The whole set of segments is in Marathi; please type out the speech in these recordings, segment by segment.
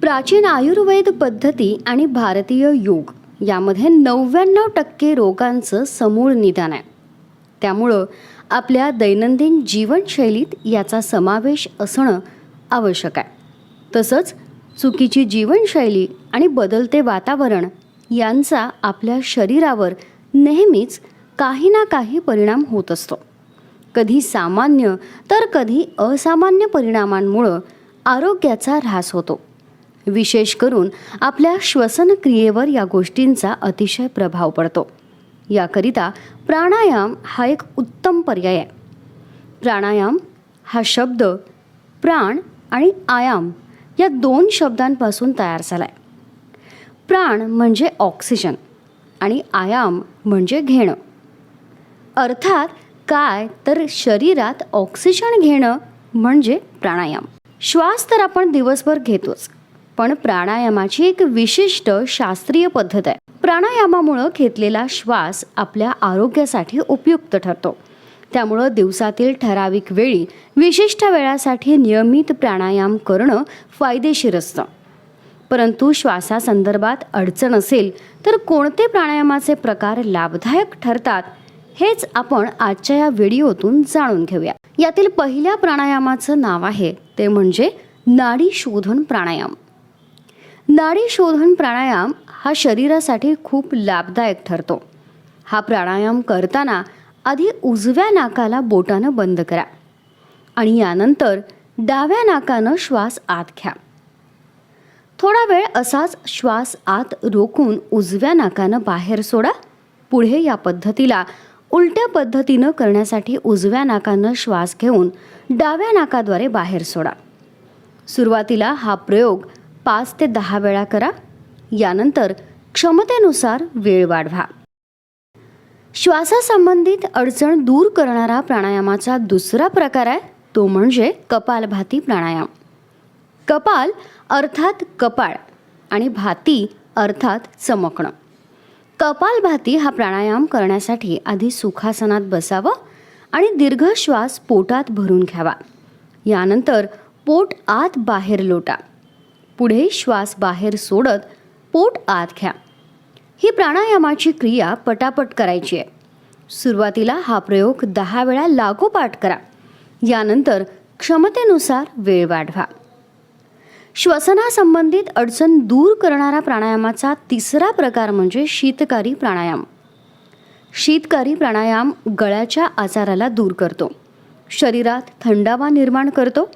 प्राचीन आयुर्वेद पद्धती आणि भारतीय योग यामध्ये नव्याण्णव टक्के रोगांचं समूळ निदान आहे. त्यामुळं आपल्या दैनंदिन जीवनशैलीत याचा समावेश असणं आवश्यक आहे. तसंच चुकीची जीवनशैली आणि बदलते वातावरण यांचा आपल्या शरीरावर नेहमीच काही ना काही परिणाम होत असतो. कधी सामान्य तर कधी असामान्य परिणामांमुळं आरोग्याचा ऱ्हास होतो. विशेष करून आपल्या श्वसनक्रियेवर या गोष्टींचा अतिशय प्रभाव पडतो. याकरिता प्राणायाम हा एक उत्तम पर्याय आहे. प्राणायाम हा शब्द प्राण आणि आयाम या दोन शब्दांपासून तयार झाला आहे प्राण म्हणजे ऑक्सिजन आणि आयाम म्हणजे घेणं. अर्थात काय तर शरीरात ऑक्सिजन घेणं म्हणजे प्राणायाम. श्वास तर आपण दिवसभर घेतोच पण प्राणायामाची एक विशिष्ट शास्त्रीय पद्धत आहे. प्राणायामामुळं घेतलेला श्वास आपल्या आरोग्यासाठी उपयुक्त ठरतो. त्यामुळं दिवसातील ठराविक वेळी विशिष्ट वेळासाठी नियमित प्राणायाम करणं फायदेशीर असतं. परंतु श्वासासंदर्भात अडचण असेल तर कोणते प्राणायामाचे प्रकार लाभदायक ठरतात हेच आपण आजच्या या व्हिडिओतून जाणून घेऊया. यातील पहिल्या प्राणायामाचं नाव आहे ते म्हणजे नाडी शोधन प्राणायाम. नाडी शोधन प्राणायाम हा शरीरासाठी खूप लाभदायक ठरतो. हा प्राणायाम करताना आधी उजव्या नाकाला बोटानं बंद करा आणि यानंतर डाव्या नाकानं श्वास आत घ्या. थोडा वेळ असाच श्वास आत रोखून उजव्या नाकानं बाहेर सोडा. पुढे या पद्धतीला उलट्या पद्धतीनं करण्यासाठी उजव्या नाकानं श्वास घेऊन डाव्या नाकाद्वारे बाहेर सोडा. सुरुवातीला हा प्रयोग पाच ते दहा वेळा करा. यानंतर क्षमतेनुसार वेळ वाढवा. श्वासासंबंधित अडचण दूर करणारा प्राणायामाचा दुसरा प्रकार आहे तो म्हणजे कपालभाती प्राणायाम. कपाल अर्थात कपाळ आणि भाती अर्थात चमकणं. कपालभाती हा प्राणायाम करण्यासाठी आधी सुखासनात बसावं आणि दीर्घ श्वास पोटात भरून घ्यावा. यानंतर पोट आत बाहेर लोटा. पुढे श्वास बाहेर सोडत पोट आत घ्या. ही प्राणायामाची क्रिया पटापट करायची आहे. सुरुवातीला हा प्रयोग दहा वेळा लागोपाठ करा. यानंतर क्षमतेनुसार वेळ वाढवा. श्वसनासंबंधित अडचण दूर करणारा प्राणायामाचा तिसरा प्रकार म्हणजे शीतकारी प्राणायाम. शीतकारी प्राणायाम गळ्याच्या आजाराला दूर करतो. शरीरात थंडावा निर्माण करतो.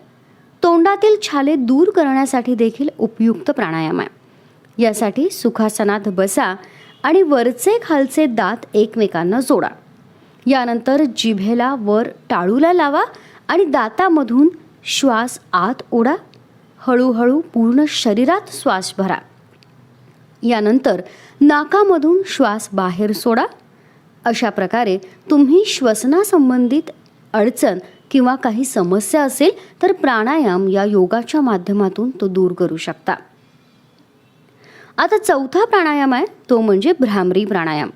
तोंडातील छाले दूर करण्यासाठी देखील उपयुक्त प्राणायाम आहे. यासाठी सुखासनात बसा आणि वरचे खालचे दात एकमेकांना जोडा. यानंतर जिभेला वर टाळूला लावा आणि दातामधून श्वास आत ओढा. हळूहळू पूर्ण शरीरात श्वास भरा. यानंतर नाकामधून श्वास बाहेर सोडा. अशा प्रकारे तुम्ही श्वसनासंबंधित अडचण किंवा काही समस्या असेल तर प्राणायाम या योगाच्या माध्यमातून तो दूर करू शकता. आता चौथा प्राणायाम आहे तो म्हणजे भ्रामरी प्राणायाम.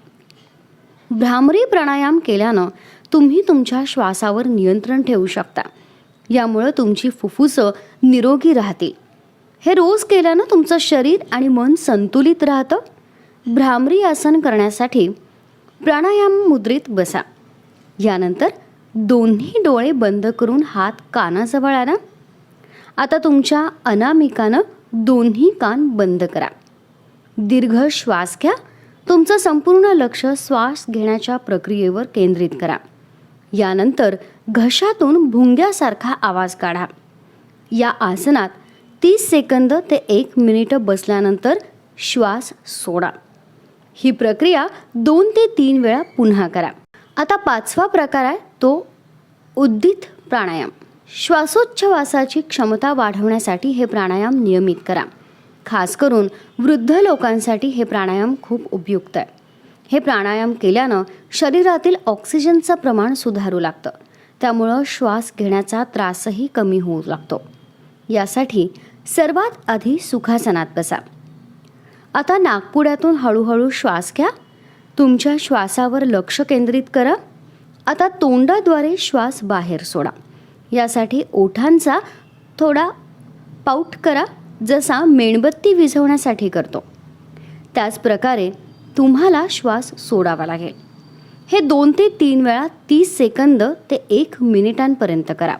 भ्रामरी प्राणायाम केल्यानं तुम्ही तुमच्या श्वासावर नियंत्रण ठेवू शकता. यामुळं तुमची फुफ्फुसं निरोगी राहतील. हे रोज केल्यानं तुमचं शरीर आणि मन संतुलित राहतं. भ्रामरी आसन करण्यासाठी प्राणायाम मुद्रित बसा. यानंतर दोन्ही डोळे बंद करून हात कानाजवळ आणा. आता तुमच्या अनामिकानं दोन्ही कान बंद करा. दीर्घ श्वास घ्या. तुमचं संपूर्ण लक्ष श्वास घेण्याच्या प्रक्रियेवर केंद्रित करा. यानंतर घशातून भुंग्यासारखा आवाज काढा. या आसनात तीस सेकंद ते एक मिनिटं बसल्यानंतर श्वास सोडा. ही प्रक्रिया दोन ते तीन वेळा पुन्हा करा. आता पाचवा प्रकार आहे तो उद्दित प्राणायाम. श्वासोच्छवासाची क्षमता वाढवण्यासाठी हे प्राणायाम नियमित करा. खास करून वृद्ध लोकांसाठी हे प्राणायाम खूप उपयुक्त आहे. हे प्राणायाम केल्यानं शरीरातील ऑक्सिजनचं प्रमाण सुधारू लागतं. त्यामुळं श्वास घेण्याचा त्रासही कमी होऊ लागतो. यासाठी सर्वात आधी सुखासनात बसा. आता नागपुड्यातून हळूहळू श्वास घ्या. तुमच्या श्वासावर लक्ष केंद्रित करा. आता तोंडाद्वारे श्वास बाहेर सोडा. यासाठी ओठांचा थोडा पाऊट करा जसा मेणबत्ती विझवण्यासाठी करतो. त्याच प्रकारे तुम्हाला श्वास सोडावा लागेल. हे दोन ते तीन वेळा तीस सेकंद ते एक मिनिटांपर्यंत करा.